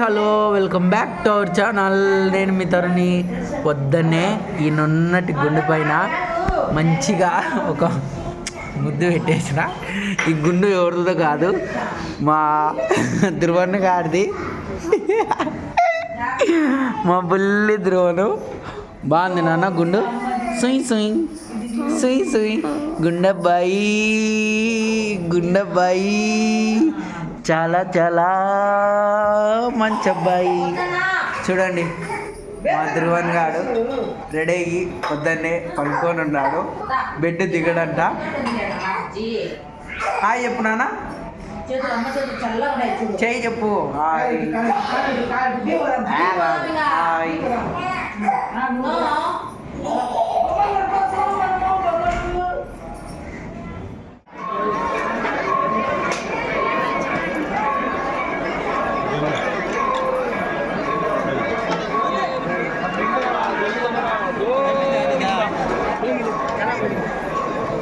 Hello welcome back to our channel. నేను మీ తరుణి. పొద్దున్నే ఈ గుండు గుండె పైన మంచిగా ఒక ముద్దు పెట్టేసిన. ఈ గుండు ఎవరిదో కాదు మా ధ్రువన్ గారిది. మా బుల్లి ధ్రువను బాగుంది నాన్న గుండు? సుయ్ సుయ్. సుయ్ సుయ్. గుండెబ్బాయి గుండెబ్బాయి. చాలా చాలా మంచి అబ్బాయి చూడండి మా ధ్రువన్ గాడు రెడీ అయ్యి పొద్దున్నే పడుకొని ఉన్నాడు. బెడ్ దిగడంట. హాయ్ చెప్పు నాన్న. చేయి చెప్పు. హాయ్.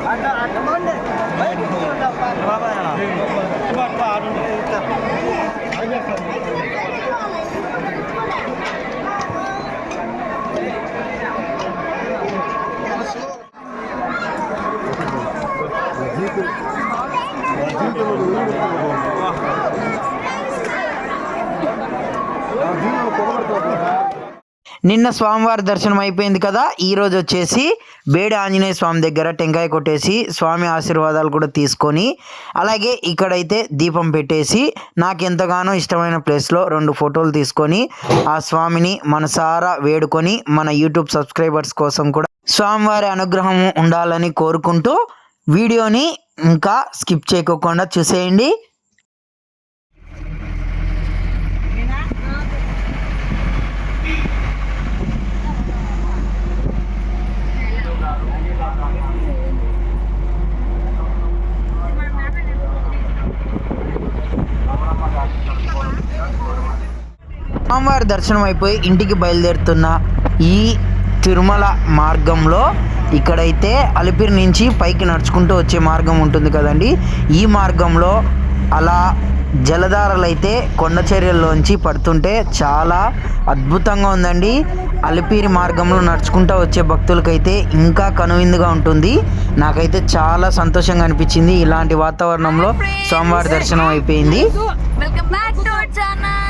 అడ్డమండి బయట బాబా నిన్న స్వామివారి దర్శనం అయిపోయింది కదా ఈరోజు వచ్చేసి బేడి ఆంజనేయ స్వామి దగ్గర టెంకాయ కొట్టేసి స్వామి ఆశీర్వాదాలు కూడా తీసుకొని అలాగే ఇక్కడైతే దీపం పెట్టేసి నాకు ఎంతగానో ఇష్టమైన ప్లేస్లో రెండు ఫోటోలు తీసుకొని ఆ స్వామిని మనసారా వేడుకొని మన యూట్యూబ్ సబ్స్క్రైబర్స్ కోసం కూడా స్వామివారి అనుగ్రహం ఉండాలని కోరుకుంటూ వీడియోని ఇంకా స్కిప్ చేయకోకుండా చూసేయండి. స్వామివారి దర్శనం అయిపోయి ఇంటికి బయలుదేరుతున్న ఈ తిరుమల మార్గంలో ఇక్కడైతే అలిపిరి నుంచి పైకి నడుచుకుంటూ వచ్చే మార్గం ఉంటుంది కదండి. ఈ మార్గంలో అలా జలధారలు అయితే కొండ చర్యల్లోంచి పడుతుంటే చాలా అద్భుతంగా ఉందండి. అలిపిరి మార్గంలో నడుచుకుంటూ వచ్చే భక్తులకైతే ఇంకా కనువిందుగా ఉంటుంది. నాకైతే చాలా సంతోషంగా అనిపించింది. ఇలాంటి వాతావరణంలో సోమవారి దర్శనం అయిపోయింది. Welcome back to our channel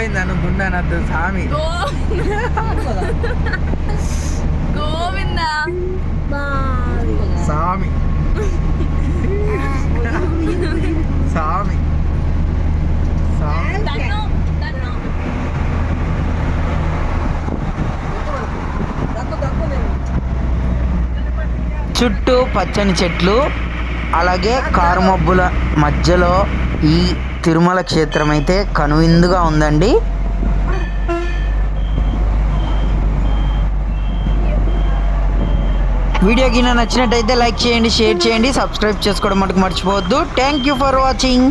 Govind అనుకున్నాను స్వామి. గో గోవింద? స్వామి. స్వామి. స్వామి. తన్ను చుట్టూ పచ్చని చెట్లు అలాగే కారు మబ్బుల మధ్యలో ఈ తిరుమల క్షేత్రం అయితే కనువిందుగా ఉందండి. వీడియో కింద నచ్చినట్టయితే లైక్ చేయండి షేర్ చేయండి సబ్స్క్రైబ్ చేసుకోవడం మటుకు మర్చిపోవద్దు. Thank you for watching